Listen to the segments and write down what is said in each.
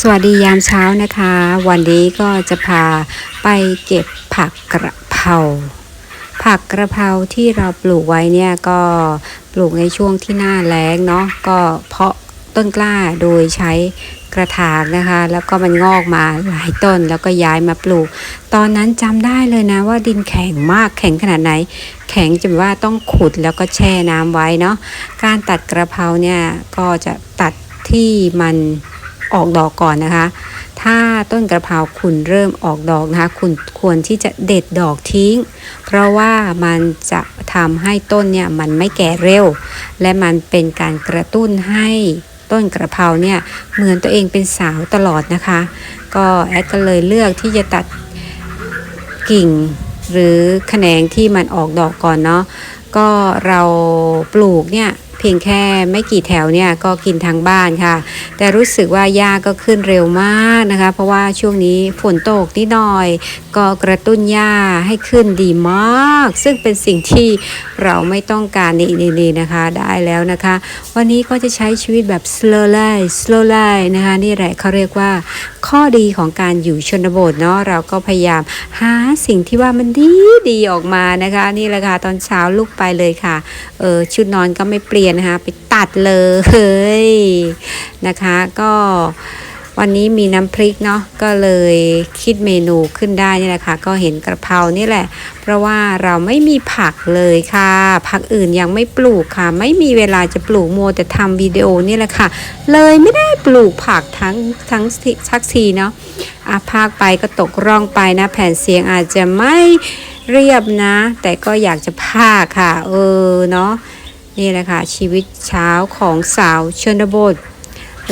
สวัสดียามเช้านะคะ วันนี้ก็จะพาไปเก็บผักกระเพราผักกระเพราที่เราปลูกไว้เนี่ยก็ปลูกในช่วงที่หน้าแล้งเนาะก็เพาะต้นกล้าโดยใช้กระถางนะคะ แล้วก็มันงอกมาหลายต้นแล้วก็ย้ายมาปลูก ตอนนั้นจำได้เลยนะว่าดินแข็งมากแข็งขนาดไหน แข็งจนว่าต้องขุดแล้วก็แช่น้ำไว้เนาะการตัดกระเพราเนี่ยก็จะตัดที่มัน ออกดอกก่อนนะคะ ถ้าต้นกระเพราคุณเริ่มออกดอกนะคะ คุณควรที่จะเด็ดดอกทิ้ง เพราะว่ามันจะทำให้ต้นเนี่ยมันไม่แก่เร็ว และมันเป็นการกระตุ้นให้ต้นกระเพราเนี่ยเหมือนตัวเองเป็นสาวตลอดนะคะ ก็แอดก็เลยเลือกที่จะตัดกิ่ง หรือแขนงที่มันออกดอกก่อนเนาะก็เราปลูกเนี่ย เพียงแค่ไม่กี่แถวเนี่ยก็กินทางบ้านค่ะ แต่รู้สึกว่าหญ้าก็ขึ้นเร็วมากนะคะ เพราะว่าช่วงนี้ฝนตกนิดหน่อย ก็กระตุ้นหญ้าให้ขึ้นดีมาก ซึ่งเป็นสิ่งที่เราไม่ต้องการนี่นี่ๆนะคะได้แล้วนะคะ วันนี้ก็จะใช้ชีวิตแบบ slow life slow life นะคะนี่แหละเขาเรียกว่าข้อดีของการอยู่ชนบทเนาะเราก็พยายามหาสิ่งที่ว่ามันดีดีออกมานะคะ นี่แหละค่ะตอนเช้าลุกไปเลยค่ะเออชุดนอนก็ไม่เปลี่ยนนะคะ ไปตัดเลยนะคะ ก็วันนี้มีน้ำพริกเนาะก็เลยคิดเมนูขึ้นได้นี่แหละค่ะ ก็เห็นกระเพรานี่แหละ เพราะว่าเราไม่มีผักเลยค่ะ ผักอื่นยังไม่ปลูกค่ะ ไม่มีเวลาจะปลูกโมวแต่ทำวิดีโอนี่แหละค่ะ เลยไม่ได้ปลูกผักทั้งทั้งทักทีเนาะอาภาคไปก็ตกร่องไปนะ แผ่นเสียงอาจจะไม่เรียบนะ แต่ก็อยากจะพากค่ะ เออเนาะ นี่แหละค่ะชีวิตเช้าของสาวชนบท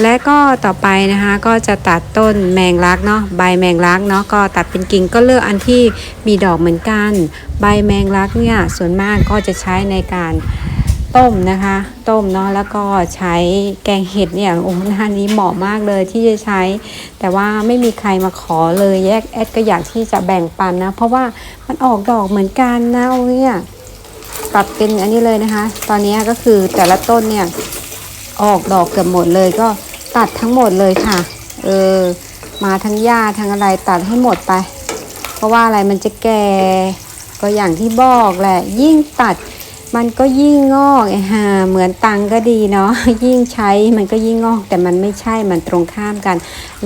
และก็ต่อไปนะคะก็จะตัดต้นแมงลักเนาะใบแมงลักเนาะก็ตัดเป็นกิ่งก็เลือกอันที่มีดอกเหมือนกัน ใบแมงลักเนี่ยส่วนมากก็จะใช้ในการต้มนะคะต้มเนาะแล้วก็ใช้แกงเห็ดเนี่ยโอ้หน้านี้เหมาะมากเลยที่จะใช้ แต่ว่าไม่มีใครมาขอเลยแยกแอดก็อยากที่จะแบ่งปันนะ เพราะว่ามันออกดอกเหมือนกันนะเอาเนี่ย ปรับเป็นอันนี้เลยนะคะ ตอนนี้ก็คือแต่ละต้นเนี่ยออกดอกเกือบหมดเลยก็ตัดทั้งหมดเลยค่ะ เออ มาทั้งหญ้าทั้งอะไรตัดให้หมดไป เพราะว่าอะไรมันจะแก่ ก็อย่างที่บอกแหละ ยิ่งตัด มันก็ยิ่งงอกไอ้ห่าเหมือนตังก็ดีเนาะยิ่งใช้มันก็ยิ่งงอก แต่มันไม่ใช่มันตรงข้ามกัน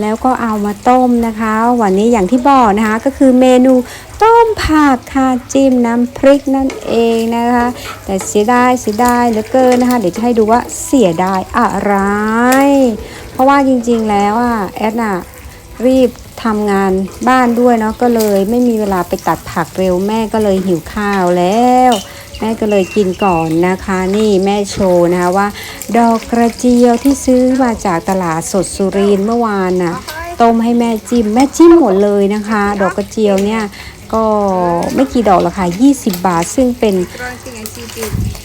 แล้วก็เอามาต้มนะคะ วันนี้อย่างที่บอกนะคะก็คือเมนูต้มผักค่ะจิ้มน้ำพริกนั่นเองนะคะ แต่เสียดายเสียดายเหลือเกินนะคะ เดี๋ยวจะให้ดูว่าเสียดายอะไร เพราะว่าจริงๆแล้วอะแอดน่ะรีบทำงานบ้านด้วยเนาะก็เลยไม่มีเวลาไปตัดผักเร็วแม่ก็เลยหิวข้าวแล้ว แม่ก็เลยกินก่อนนะคะนี่แม่โชว์นะคะว่า ดอกกระเจียวที่ซื้อมาจากตลาดสดสุรินทร์เมื่อวานน่ะต้มให้แม่จิ้มแม่จิ้มหมดเลยนะคะ ดอกกระเจียวเนี่ยก็ไม่กี่ดอกละค่ะ 20 บาท ซึ่งเป็น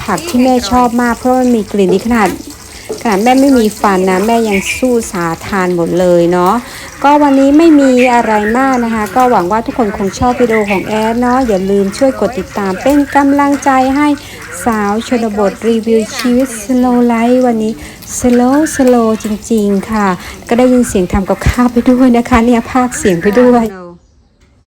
ผักที่แม่ชอบมากเพราะมันมีกลิ่นดีขนาด ขนาดแม่ไม่มีฟันนะแม่ยังสู้สาทานหมดเลยเนาะก็วันนี้ไม่มีอะไรมากนะคะ ก็หวังว่าทุกคนคงชอบวิดีโอของแอดเนาะอย่าลืมช่วยกดติดตามเป็นกำลังใจให้สาวชนบทรีวิวชีวิต slow life วันนี้ slow slow จริง ๆ ค่ะ ก็ได้ยินเสียงทำกับข้าวไปด้วยนะคะเนี่ยภาคเสียงไปด้วย